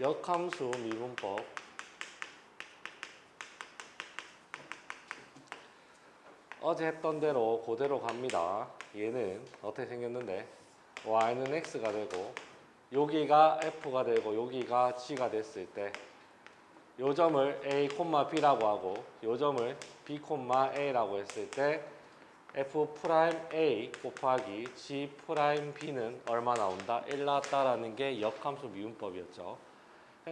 역함수 미분법 어제 했던 대로 그대로 갑니다. 얘는 어떻게 생겼는데 y는 x가 되고 여기가 f가 되고 여기가 g가 됐을 때 요 점을 a, b라고 하고 요 점을 b, a라고 했을 때 f 프라임 a 곱하기 g 프라임 b는 얼마 나온다? 1 나왔다라는 게 역함수 미분법이었죠.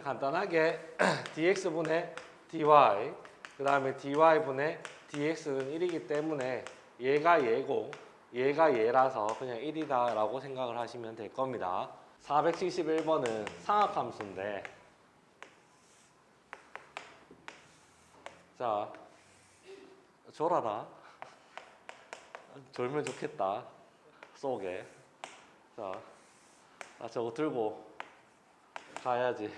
간단하게 dx분의 dy 그 다음에 dy분의 dx는 1이기 때문에 얘가 얘고 얘가 얘라서 그냥 1이다 라고 생각을 하시면 될 겁니다. 471번은 상학함수인데 자 졸아라. 졸면 좋겠다. 속에. 자 아, 저거 들고 가야지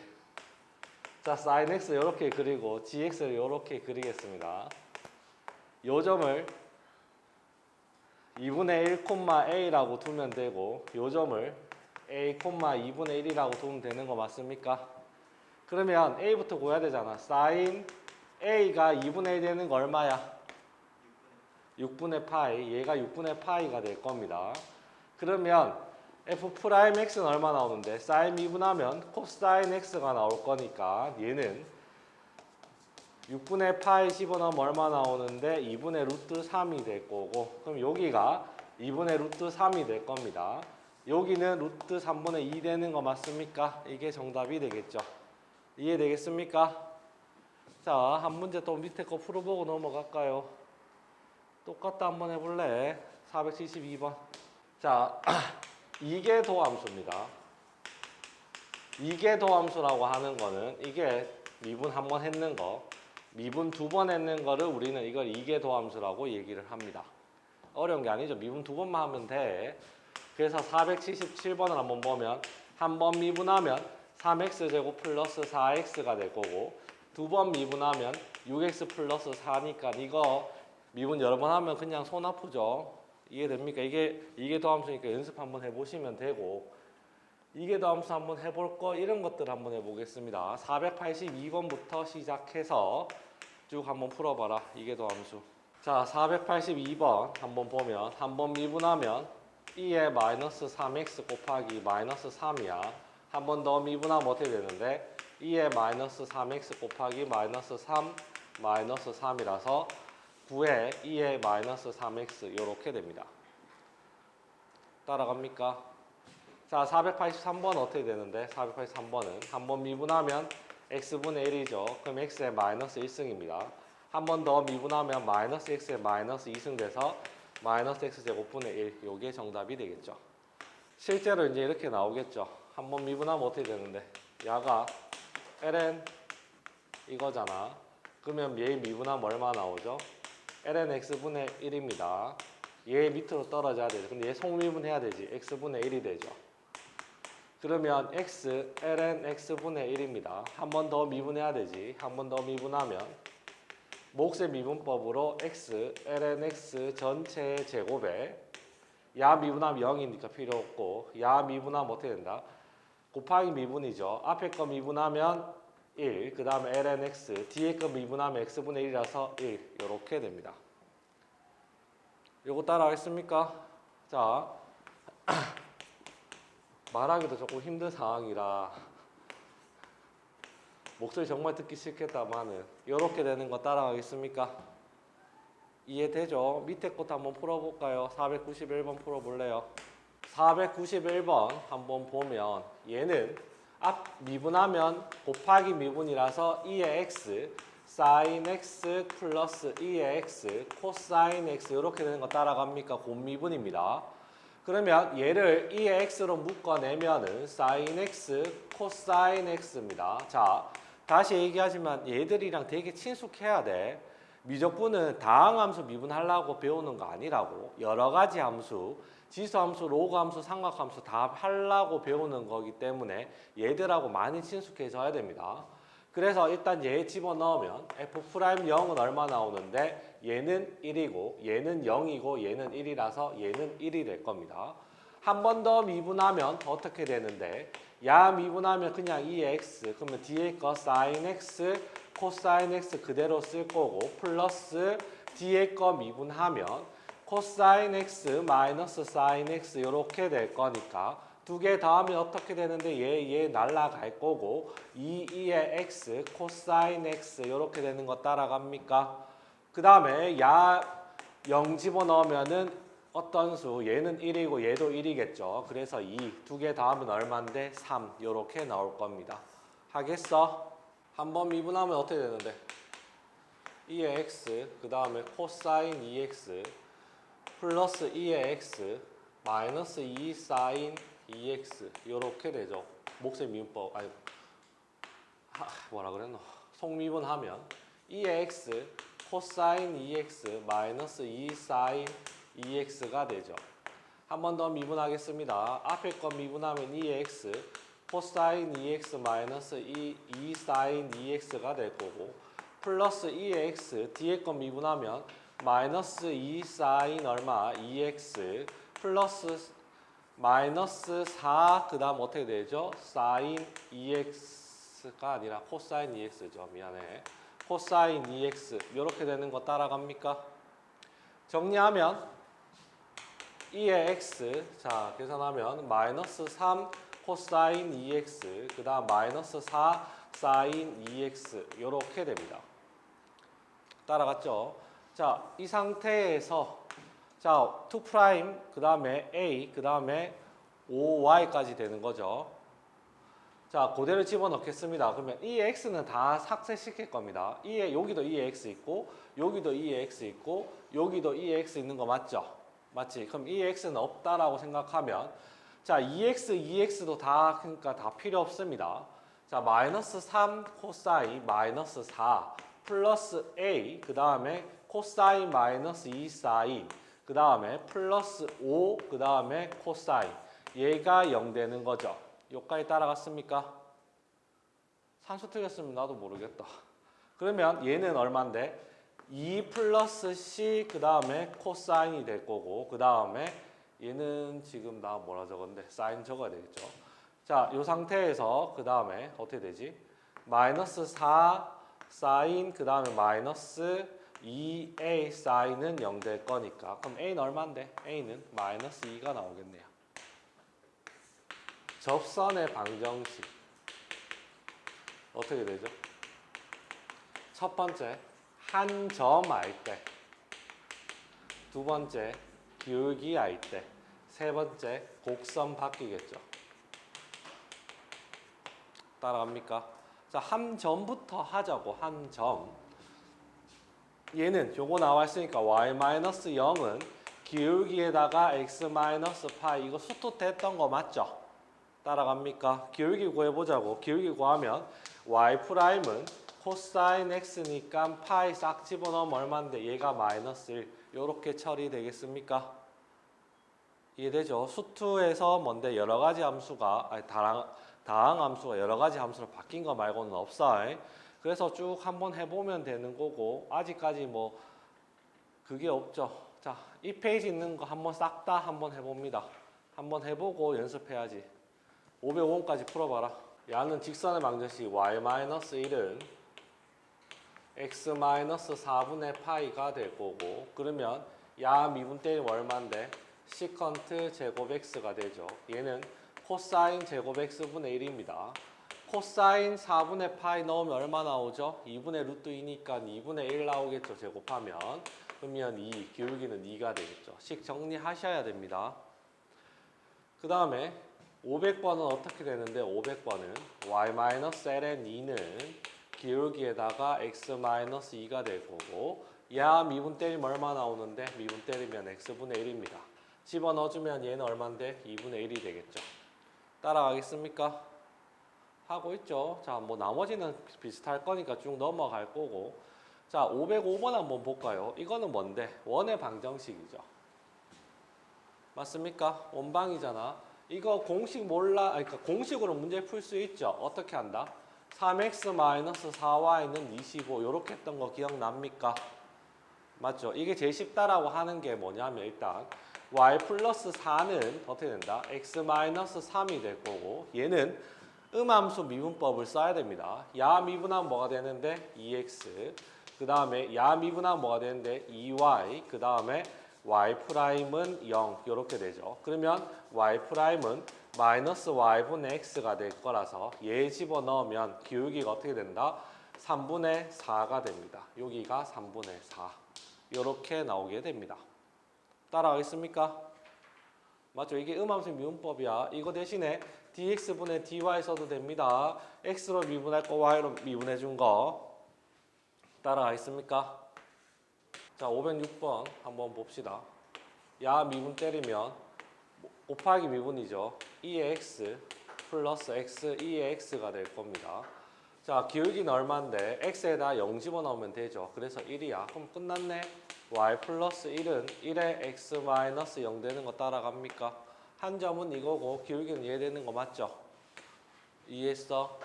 자 sin x 이렇게 그리고 gx를 이렇게 그리겠습니다 요 점을 2분의 1, a라고 두면 되고 요 점을 a, 2분의 1이라고 두면 되는 거 맞습니까? 그러면 a부터 구해야 되잖아 sin a가 2분의 1 되는 거 얼마야? 6분의 파이 얘가 6분의 파이가 될 겁니다 그러면 f 프라임 x는 얼마 나오는데 sin 미분하면 코사인 x가 나올 거니까 얘는 6분의 파이 집어넣으면 얼마 나오는데 2분의 루트 3이 될 거고 그럼 여기가 2분의 루트 3이 될 겁니다 여기는 루트 3분의 2 되는 거 맞습니까? 이게 정답이 되겠죠 이해되겠습니까? 자, 한 문제 또 밑에 거 풀어보고 넘어갈까요? 똑같다 한번 해볼래? 472번. 자, 이게 도함수입니다. 이게 도함수라고 하는 거는 이게 미분 한 번 했는 거, 미분 두 번 했는 거를 우리는 이걸 이게 도함수라고 얘기를 합니다. 어려운 게 아니죠. 미분 두 번만 하면 돼. 그래서 477번을 한번 보면 한 번 미분하면 3x 제곱 플러스 4x가 될 거고 두 번 미분하면 6x 플러스 4니까 이거 미분 여러 번 하면 그냥 손 아프죠. 이해됩니까? 이게 이게 더함수니까 연습 한번 해보시면 되고 이게 더함수 한번 해볼 거 이런 것들 한번 해보겠습니다. 482번부터 시작해서 쭉 한번 풀어봐라. 이게 더함수. 자, 482번 한번 보면 한번 미분하면 2에 마이너스 3x 곱하기 마이너스 3이야. 한 번 더 미분하면 어떻게 되는데 2에 마이너스 3x 곱하기 마이너스 3 마이너스 3이라서 9에 2에 마이너스 3x 이렇게 됩니다. 따라갑니까? 자, 483번 어떻게 되는데? 483번은 한 번 미분하면 x분의 1이죠. 그럼 x의 마이너스 1승입니다. 한 번 더 미분하면 마이너스 x의 마이너스 2승 돼서 마이너스 x 제곱분의 1 요게 정답이 되겠죠. 실제로 이제 이렇게 나오겠죠. 한 번 미분하면 어떻게 되는데? 야가 ln 이거잖아. 그러면 얘 미분하면 얼마 나오죠? Ln x분의 1입니다. 얘 밑으로 떨어져야 되죠. 근데 얘 속미분 해야 되지. x분의 1이 되죠. 그러면 x ln x분의 1입니다. 한 번 더 미분해야 되지. 한 번 더 미분하면 몫의 미분법으로 x ln x 전체의 제곱에 야 미분하면 0이니까 필요 없고 야 미분하면 어떻게 된다? 곱하기 미분이죠. 앞에 거 미분하면 1, 그 다음에 ln x, 뒤에 거 미분하면 x분의 1이라서 1 이렇게 됩니다. 요거 따라하겠습니까? 자, 말하기도 조금 힘든 상황이라 목소리 정말 듣기 싫겠다마는 이렇게 되는 거 따라가겠습니까? 이해되죠? 밑에 것도 한번 풀어볼까요? 491번 풀어볼래요? 491번 한번 보면 얘는 앞 미분하면 곱하기 미분이라서 2의 x sin x 플러스 2의 x 코사인 x 이렇게 되는 거 따라갑니까? 곱미분입니다. 그러면 얘를 2의 x로 묶어내면은 sin x 코사인 x입니다. 자, 다시 얘기하지만 얘들이랑 되게 친숙해야 돼. 미적분은 다항함수 미분하려고 배우는 거 아니라고 여러 가지 함수 지수함수, 로그함수, 삼각함수 다 하려고 배우는 거기 때문에 얘들하고 많이 친숙해져야 됩니다. 그래서 일단 얘 집어넣으면 f 프라임 0은 얼마 나오는데 얘는 1이고 얘는 0이고 얘는 1이라서 얘는 1이 될 겁니다. 한 번 더 미분하면 어떻게 되는데 야 미분하면 그냥 2x 그러면 뒤에 거 sin x 코사인 x 그대로 쓸 거고 플러스 뒤에 거 미분하면 코사인 x 마이너스 사인 x 이렇게 될 거니까 두 개 더하면 어떻게 되는데 얘 얘 날라갈 거고 2, 2의 x 코사인 x 이렇게 되는 거 따라갑니까? 그 다음에 야 0 집어넣으면은 어떤 수 얘는 1이고 얘도 1이겠죠. 그래서 2 두 개 더하면 얼마인데 3 이렇게 나올 겁니다. 하겠어? 한번 미분하면 어떻게 되는데? 2의 x 그 다음에 코사인 2x 플러스 2의 x 마이너스 2 사인 2x 이렇게 되죠. 목세 미분법 아니 하, 뭐라 그랬노? 속미분 하면 2의 x 코사인 2x 마이너스 2 사인 2x가 되죠. 한 번 더 미분하겠습니다. 앞에 거 미분하면 2x 코사인 2x 마이너스 2, 2 사인 2x가 될 거고 플러스 2x 뒤에 거 미분하면 마이너스 2 사인 얼마 2x 플러스 마이너스 4 그다음 어떻게 되죠? 사인 2x가 아니라 코사인 2x죠. 미안해. 코사인 2x 이렇게 되는 거 따라갑니까? 정리하면 2의 x 자 계산하면 마이너스 3 코사인 2x 그 다음 마이너스 4 사인 2x 이렇게 됩니다. 따라갔죠? 자 이 상태에서 자 2 프라임 그 다음에 a 그 다음에 5y까지 되는 거죠. 자 그대로 집어넣겠습니다. 그러면 이 x는 다 삭제시킬 겁니다. 이에 여기도 2의 x 있고 여기도 2의 x 있고 여기도 2의 x 있는 거 맞죠? 맞지? 그럼 2x는 없다라고 생각하면 자 2x, 2x도 다 그러니까 다 필요 없습니다. 자 마이너스 3 코사인 마이너스 4 플러스 a 그 다음에 코사인 마이너스 2 사인 그 다음에 플러스 5 그 다음에 코사인 얘가 0 되는 거죠. 여기까지 따라갔습니까? 산수 틀렸으면 나도 모르겠다. 그러면 얘는 얼마인데? 2 플러스 c 그 다음에 코사인이 될 거고 그 다음에 얘는 지금 나 뭐라 적었는데 사인 적어야 되겠죠. 자, 이 상태에서 그 다음에 어떻게 되지? 마이너스 4 사인 그 다음에 마이너스 2a 사인은 0 될 거니까 그럼 a는 얼마인데? a는 마이너스 2가 나오겠네요. 접선의 방정식 어떻게 되죠? 첫 번째 한 점 알 때, 두 번째 기울기 알 때, 세 번째 곡선 바뀌겠죠. 따라갑니까? 자, 한 점부터 하자고 한 점. 얘는 요거 나와 있으니까 y-0은 기울기에다가 x-파이 이거 수투 됐던 거 맞죠? 따라갑니까? 기울기 구해보자고. 기울기 구하면 y''은 코사인 x니까 파이 싹 집어넣으면 얼마인데 얘가 마이너스 1 이렇게 처리되겠습니까? 이해되죠? 수투에서 뭔데 여러 가지 함수가 아니 다항, 다항 함수가 여러 가지 함수로 바뀐 거 말고는 없어. 그래서 쭉 한번 해보면 되는 거고 아직까지 뭐 그게 없죠. 자, 이 페이지 있는 거 한번 싹 다 한번 해봅니다. 한번 해보고 연습해야지. 505원까지 풀어봐라. 야는 직선의 방정식 y-1은 x-4분의 파이가 될 거고 그러면 야 미분 때리면 얼마인데 시컨트 제곱 x가 되죠. 얘는 코사인 제곱 x분의 1입니다. 코사인 4분의 파이 넣으면 얼마 나오죠? 2분의 루트 2니까 2분의 1 나오겠죠. 제곱하면 그러면 2 기울기는 2가 되겠죠. 식 정리하셔야 됩니다. 그 다음에 500번은 어떻게 되는데 500번은 y-ln 2는 기울기에다가 x-2가 될 거고 야 미분 때리면 얼마 나오는데 미분 때리면 x분의 1입니다. 집어넣어주면 얘는 얼마인데 2분의 1이 되겠죠. 따라가겠습니까? 하고 있죠. 자, 뭐 나머지는 비슷할 거니까 쭉 넘어갈 거고 자, 505번 한번 볼까요? 이거는 뭔데? 원의 방정식이죠. 맞습니까? 원방이잖아. 이거 공식 몰라, 그러니까 공식으로 문제 풀 수 있죠. 어떻게 한다? 3x-4y는 25 이렇게 했던 거 기억납니까? 맞죠? 이게 제일 쉽다라고 하는 게 뭐냐면 일단 y 플러스 4는 어떻게 된다? x 마이너스 3이 될 거고 얘는 음함수 미분법을 써야 됩니다. 야 미분하면 뭐가 되는데 2x 그 다음에 야 미분하면 뭐가 되는데 2y 그 다음에 y 프라임은 0 이렇게 되죠. 그러면 y 프라임은 마이너스 y분의 x가 될 거라서 얘 집어넣으면 기울기가 어떻게 된다? 3분의 4가 됩니다. 여기가 3분의 4 이렇게 나오게 됩니다. 따라가겠습니까? 맞죠? 이게 음함수 미분법이야. 이거 대신에 dx분의 dy 써도 됩니다. x로 미분할 거 y로 미분해 준 거. 따라가겠습니까? 자, 506번 한번 봅시다. 야 미분 때리면 곱하기 미분이죠. 2의 x 플러스 x 2의 x가 될 겁니다. 자, 기울기는 얼마인데 x에다 0 집어넣으면 되죠. 그래서 1이야. 그럼 끝났네. y 플러스 1은 1에 x 마이너스 0 되는 거 따라갑니까? 한 점은 이거고 기울기는 이해되는 거 맞죠? 이해했어?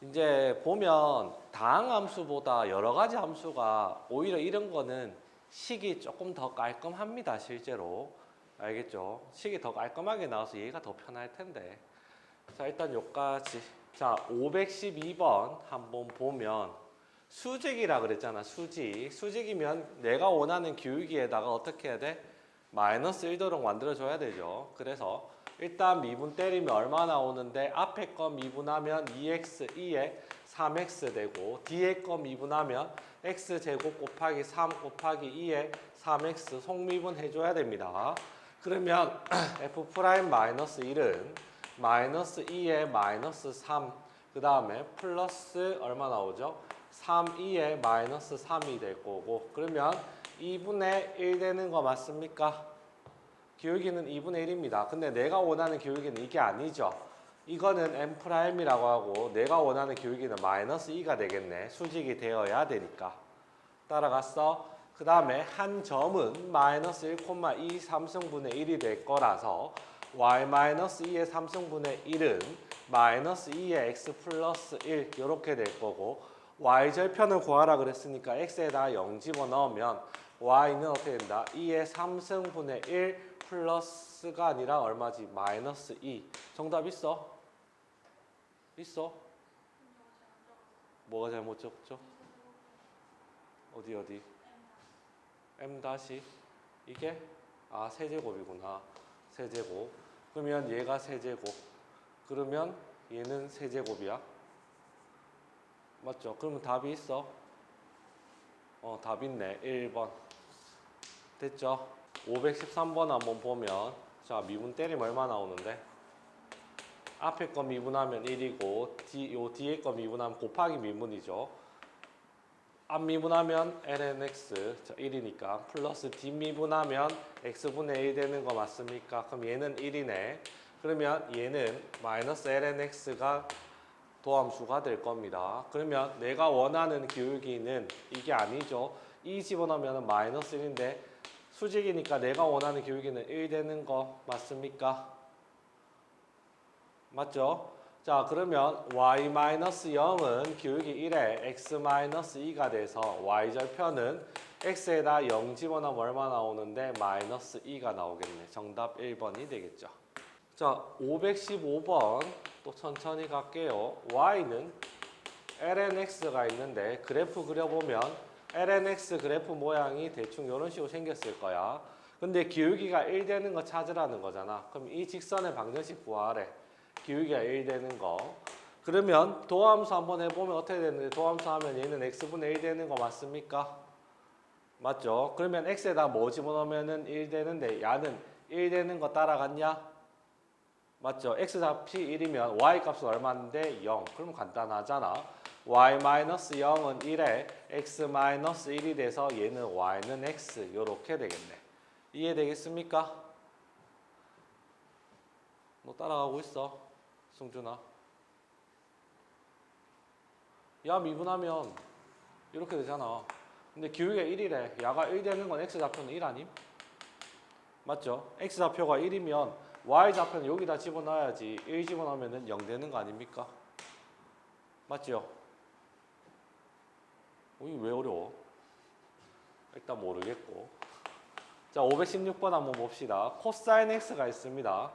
이제 보면 다항 함수보다 여러 가지 함수가 오히려 이런 거는 식이 조금 더 깔끔합니다. 실제로. 알겠죠? 식이 더 깔끔하게 나와서 얘가 더 편할 텐데. 자, 일단 요까지. 자, 512번 한번 보면 수직이라 그랬잖아. 수직. 수직이면 내가 원하는 기울기에다가 어떻게 해야 돼? 마이너스 1도로 만들어줘야 되죠. 그래서 일단 미분 때리면 얼마 나오는데 앞에 거 미분하면 2x 2에 3x 되고 뒤에 거 미분하면 x 제곱 곱하기 3 곱하기 2에 3x 속미분 해줘야 됩니다. 그러면 f 마이너스 1은 마이너스 2에 마이너스 3, 그 다음에 플러스 얼마 나오죠? 3, 2에 마이너스 3이 될 거고 그러면 2분의 1 되는 거 맞습니까? 기울기는 2분의 1입니다. 근데 내가 원하는 기울기는 이게 아니죠. 이거는 m 프라임이라고 하고 내가 원하는 기울기는 마이너스 2가 되겠네. 수직이 되어야 되니까. 따라갔어? 그 다음에 한 점은 마이너스 1,2 3승분의 1이 될 거라서 y 마이너스 2의 3승분의 1은 마이너스 2의 x 플러스 1 이렇게 될 거고 y 절편을 구하라 그랬으니까 x에다 0 집어넣으면 y는 어떻게 된다? 2의 3승분의 1 플러스가 아니라 얼마지? 마이너스 2 정답 있어? 있어? 뭐가 잘못 적죠? 어디 어디? m 다시 이게 아 세제곱이구나 세제곱 그러면 얘가 세제곱 그러면 얘는 세제곱이야 맞죠? 그러면 답이 있어 어 답 있네 1번 됐죠? 513번 한번 보면 자 미분 때리면 얼마 나오는데 앞에 거 미분하면 1이고 뒤, 요 뒤에 거 미분하면 곱하기 미분이죠 앞 미분하면 lnx 자, 1이니까 플러스 뒷 미분하면 x분의 1 되는 거 맞습니까? 그럼 얘는 1이네. 그러면 얘는 마이너스 lnx가 도함수가 될 겁니다. 그러면 내가 원하는 기울기는 이게 아니죠. 2 집어넣으면 마이너스 1인데 수직이니까 내가 원하는 기울기는 1 되는 거 맞습니까? 맞죠? 자 그러면 y-0은 기울기 1에 x-2가 돼서 y절편은 x에다 0 집어넣으면 얼마 나오는데 마이너스 2가 나오겠네. 정답 1번이 되겠죠. 자 515번 또 천천히 갈게요. y는 lnx가 있는데 그래프 그려보면 lnx 그래프 모양이 대충 이런 식으로 생겼을 거야. 근데 기울기가 1 되는 거 찾으라는 거잖아. 그럼 이 직선의 방정식 구하래. 기울기가 1 되는 거. 그러면 도함수 한번 해보면 어떻게 되는데 도함수 하면 얘는 x분의 1 되는 거 맞습니까? 맞죠? 그러면 x에다 뭐 집어넣으면 1 되는데 야는 1 되는 거 따라갔냐? 맞죠? x 값이 1이면 y 값은 얼마인데 0. 그럼 간단하잖아. Y-0은 1에 x-1이 돼서 얘는 y는 x 이렇게 되겠네. 이해되겠습니까? 너 따라가고 있어, 승준아. 야 미분하면 이렇게 되잖아. 근데 기울기가 1이래. 야가 1 되는 건 x 좌표는 1 아님? 맞죠? x 좌표가 1이면 y 좌표는 여기다 집어넣어야지. 1 집어넣으면 0 되는 거 아닙니까? 맞죠? 어, 이게 왜 어려워? 일단 모르겠고. 자, 516번 한번 봅시다. 코사인 x가 있습니다.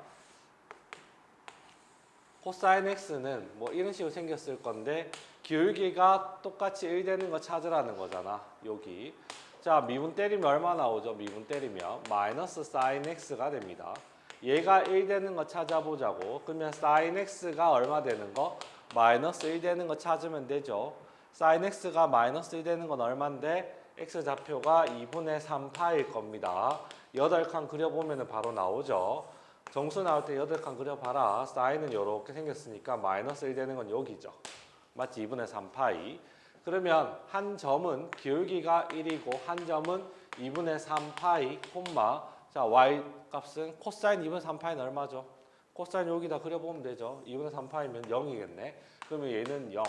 코사인 x는 뭐 이런 식으로 생겼을 건데 기울기가 똑같이 1 되는 거 찾으라는 거잖아. 여기. 자, 미분 때리면 얼마 나오죠? 미분 때리면 마이너스 사인 x가 됩니다. 얘가 1 되는 거 찾아보자고. 그러면 사인 x가 얼마 되는 거? 마이너스 1 되는 거 찾으면 되죠. 사인 x가 마이너스 1 되는 건 얼마인데? x 좌표가 2분의 3파일 겁니다. 8칸 그려보면 바로 나오죠. 정수 나올 때 8칸 그려봐라. 사인은 이렇게 생겼으니까 마이너스 1 되는 건 여기죠. 맞지? 2분의 3파이. 그러면 한 점은 기울기가 1이고 한 점은 2분의 3파이 콤마 자 y 값은 코사인 2분의 3파이는 얼마죠? 코사인 여기다 그려보면 되죠. 2분의 3파이면 0이겠네. 그러면 얘는 0.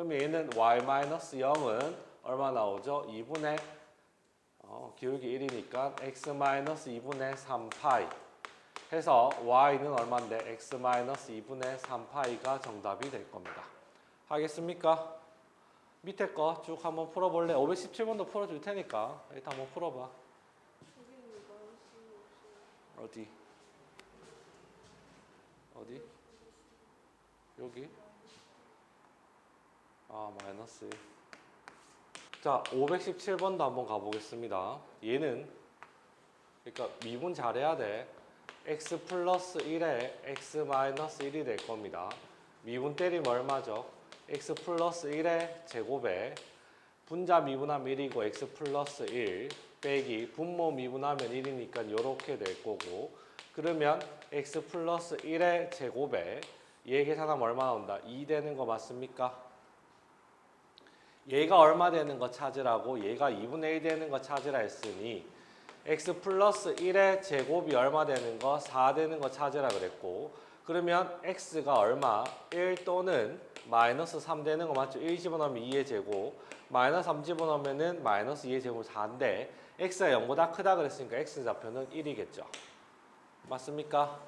그러면 얘는 y 마이너스 0은 얼마 나오죠? 2분의 어, 기울기 1이니까 x 마이너스 2분의 3파이 해서 y는 얼마인데 x 마이너스 2분의 3파이가 정답이 될 겁니다. 하겠습니까? 밑에 거 쭉 한번 풀어볼래? 517번도 풀어줄 테니까 일단 한번 풀어봐. 어디? 어디? 여기? 아 마이너스. 자 517번도 한번 가보겠습니다. 얘는 그러니까 미분 잘해야 돼. x 플러스 1에 x 마이너스 1이 될 겁니다. 미분 때리면 얼마죠? x 플러스 1의 제곱에 분자 미분하면 1이고 x 플러스 1 빼기 분모 미분하면 1이니까 이렇게 될 거고 그러면 x 플러스 1의 제곱에 얘 계산하면 얼마 나온다? 2 되는 거 맞습니까? 얘가 얼마 되는 거 찾으라고 얘가 2분의 1 되는 거 찾으라 했으니 x 플러스 1의 제곱이 얼마 되는 거? 4 되는 거 찾으라 그랬고 그러면 x가 얼마? 1 또는 마이너스 3 되는 거 맞죠? 1 집어넣으면 2의 제곱 마이너스 3 집어넣으면 마이너스 2의 제곱 4인데 x가 0보다 크다 그랬으니까 x 좌표는 1이겠죠 맞습니까?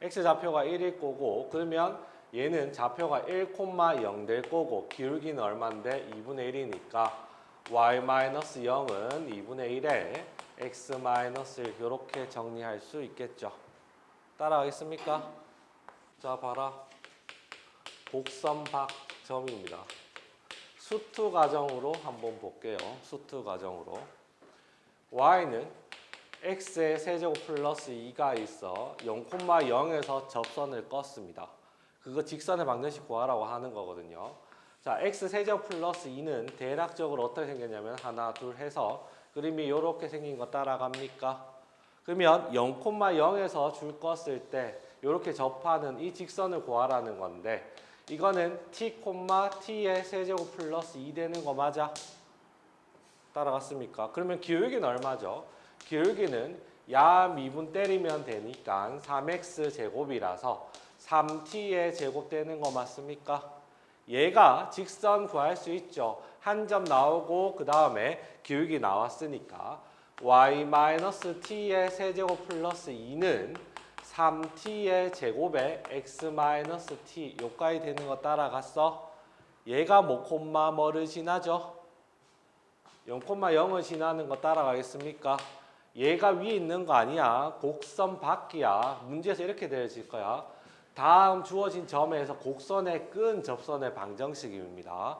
x 좌표가 1일 거고 그러면 얘는 좌표가 1,0 될 거고 기울기는 얼마인데 2분의 1이니까 y-0은 2분의 1에 x-1 이렇게 정리할 수 있겠죠. 따라가겠습니까? 자 봐라. 곡선박점입니다. 수투 가정으로 한번 볼게요. 수투 가정으로 y는 x의 세제곱 플러스 2가 있어 0,0에서 접선을 껐습니다. 그거 직선의 방정식 구하라고 하는 거거든요. 자, x 세제곱 플러스 2는 대략적으로 어떻게 생겼냐면 하나, 둘 해서 그림이 이렇게 생긴 거 따라갑니까? 그러면 0,0에서 줄 껐을 때 이렇게 접하는 이 직선을 구하라는 건데 이거는 t, t의 세제곱 플러스 2 되는 거 맞아? 따라갔습니까? 그러면 기울기는 얼마죠? 기울기는 야 미분 때리면 되니까 3x 제곱이라서 3t의 제곱 되는 거 맞습니까? 얘가 직선 구할 수 있죠. 한 점 나오고 그 다음에 기울기 나왔으니까 y-t의 세제곱 플러스 2는 3t의 제곱에 x-t 요까지 되는 거 따라갔어? 얘가 뭐 콤마 뭐를 지나죠? 0,0을 지나는 거 따라가겠습니까? 얘가 위에 있는 거 아니야. 곡선 밖이야. 문제에서 이렇게 되어질 거야. 다음 주어진 점에서 곡선의 끈 접선의 방정식입니다.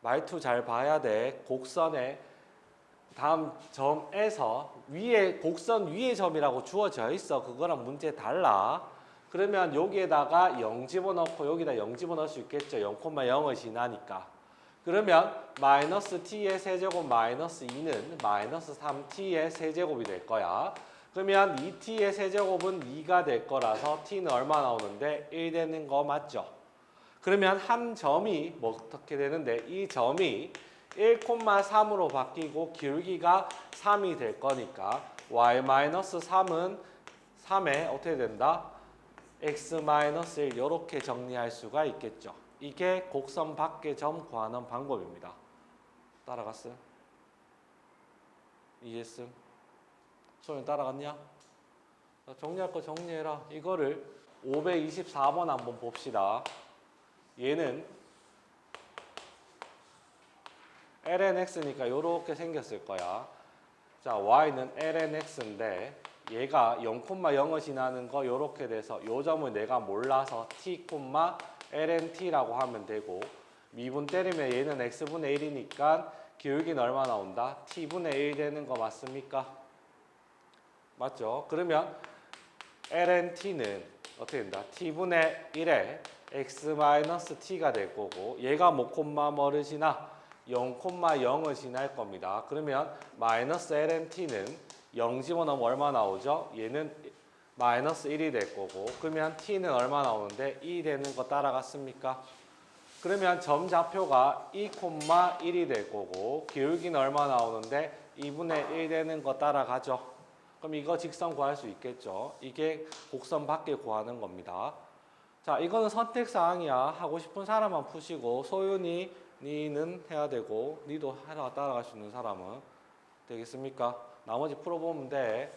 말투 잘 봐야 돼. 곡선의 다음 점에서 위에 곡선 위에 점이라고 주어져 있어. 그거랑 문제 달라. 그러면 여기에다가 0 집어넣고 여기다 0 집어넣을 수 있겠죠. 0,0을 지나니까. 그러면 마이너스 t의 세제곱 마이너스 2는 마이너스 3t의 세제곱이 될 거야. 그러면 2t의 세제곱은 2가 될 거라서 t는 얼마 나오는데 1 되는 거 맞죠? 그러면 한 점이 뭐 어떻게 되는데 이 점이 1,3으로 바뀌고 기울기가 3이 될 거니까 y-3은 3에 어떻게 된다? x-1 이렇게 정리할 수가 있겠죠. 이게 곡선 밖의 점 구하는 방법입니다. 따라갔어요? 이해했음? 소연 따라갔냐? 자, 정리할 거 정리해라. 이거를 524번 한번 봅시다. 얘는 lnx니까 이렇게 생겼을 거야. 자, y는 ln x인데 얘가 0,0을 지나는 거 요렇게 돼서 요 점을 내가 몰라서 t, ln t라고 하면 되고 미분 때리면 얘는 x분의 1이니까 기울기는 얼마 나온다? t분의 1 되는 거 맞습니까? 맞죠? 그러면 ln t는 어떻게 된다? t분의 1에 x-t가 될 거고 얘가 뭐 콤마 지나? 0,0을 지날 겁니다. 그러면 마이너스 ln t는 0 집어넣으면 얼마 나오죠? 얘는 마이너스 1이 될 거고 그러면 t는 얼마 나오는데 2 되는 거 따라갔습니까? 그러면 점 좌표가 2,1이 될 거고 기울기는 얼마 나오는데 2분의 1 되는 거 따라가죠. 그럼 이거 직선 구할 수 있겠죠. 이게 곡선 밖에 구하는 겁니다. 자, 이거는 선택 사항이야. 하고 싶은 사람만 푸시고 소윤이 니는 해야 되고 니도 하다가 따라갈 수 있는 사람은 되겠습니까? 나머지 풀어보면 돼.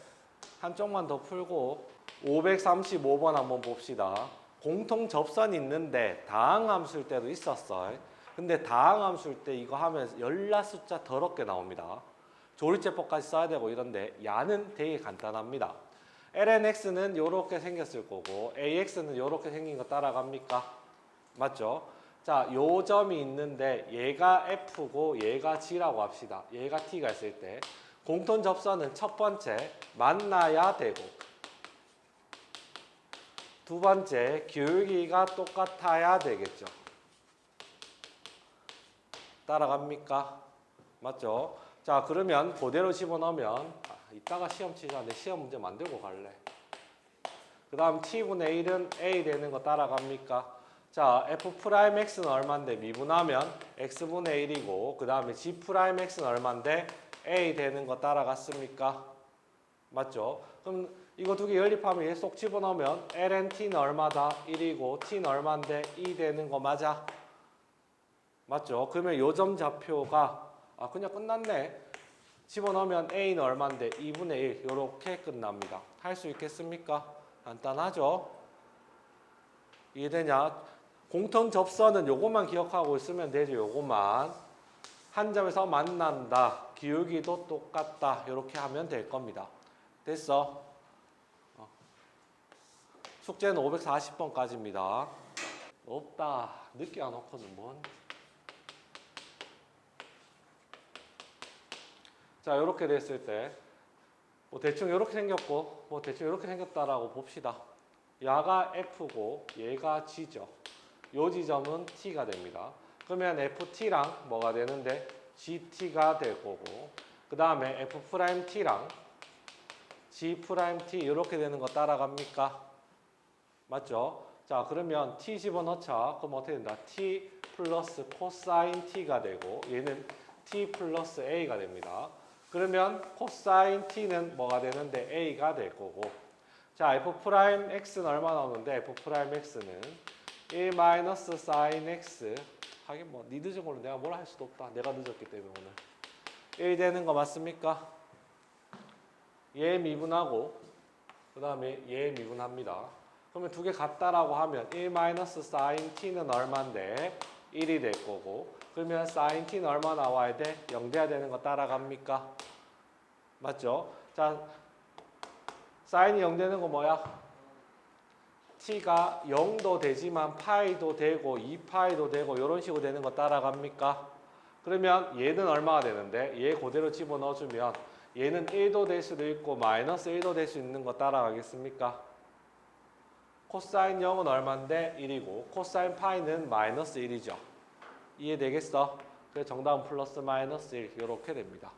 한쪽만 더 풀고 535번 한번 봅시다. 공통 접선이 있는데 다항함수일 때도 있었어. 근데 다항함수일 때 이거 하면 열라 숫자 더럽게 나옵니다. 조리제법까지 써야 되고 이런데 야는 되게 간단합니다. lnx는 이렇게 생겼을 거고 ax는 이렇게 생긴 거 따라갑니까? 맞죠? 자, 요 점이 있는데 얘가 f고 얘가 g라고 합시다. 얘가 t가 있을 때 공통 접선은 첫 번째 만나야 되고 두 번째 기울기가 똑같아야 되겠죠. 따라갑니까? 맞죠? 자 그러면 그대로 집어넣으면 아, 이따가 시험 치자 내 시험 문제 만들고 갈래. 그 다음 t분의 1은 a 되는 거 따라갑니까? 자 f'x는 얼만데 미분하면 x분의 1이고 그 다음에 g'x는 얼만데 a 되는 거 따라갔습니까? 맞죠? 그럼 이거 두 개 연립하면 얘쏙 집어넣으면 ln t는 얼마다? 1이고 t는 얼만데 2 되는 거 맞아? 맞죠? 그러면 요점 좌표가 아 그냥 끝났네. 집어넣으면 a는 얼마인데 2분의 1 이렇게 끝납니다. 할 수 있겠습니까? 간단하죠? 이해되냐? 공통 접선은 요것만 기억하고 있으면 되죠. 요것만 한 점에서 만난다. 기울기도 똑같다. 이렇게 하면 될 겁니다. 됐어? 어. 숙제는 540번까지입니다. 없다. 늦게 안 놓고는 뭔? 자, 이렇게 됐을 때, 뭐 대충 이렇게 생겼고, 뭐 대충 이렇게 생겼다라고 봅시다. 야가 F고, 얘가 G죠. 요 지점은 T가 됩니다. 그러면 FT랑 뭐가 되는데, GT가 될 거고, 그 다음에 F'T랑 G'T 이렇게 되는 거 따라갑니까? 맞죠? 자, 그러면 T 집어넣자. 그럼 어떻게 된다? T 플러스 코사인 T가 되고, 얘는 T 플러스 A가 됩니다. 그러면 코사인 t는 뭐가 되는데 a가 될 거고. 자 f 프라임 x는 얼마 나오는데 f 프라임 x는 1 마이너스 사인 x. 하긴 뭐 니 늦은 걸로 내가 뭘할 수도 없다. 내가 늦었기 때문에 오늘. 1 되는 거 맞습니까? 얘 미분하고 그 다음에 얘 미분합니다. 그러면 두 개 같다라고 하면 1 마이너스 사인 t는 얼마인데 1이 될 거고 그러면 사인 t는 얼마 나와야 돼? 0 돼야 되는 거 따라갑니까? 맞죠? 자, 사인이 0 되는 거 뭐야? t가 0도 되지만 파이도 되고 2파이도 되고 이런 식으로 되는 거 따라갑니까? 그러면 얘는 얼마가 되는데 얘 그대로 집어넣어주면 얘는 1도 될 수도 있고 마이너스 1도 될 수 있는 거 따라가겠습니까? 코사인 0은 얼마인데 1이고 코사인 파이는 마이너스 1이죠. 이해되겠어? 그래서 정답은 플러스 마이너스 1 이렇게 됩니다.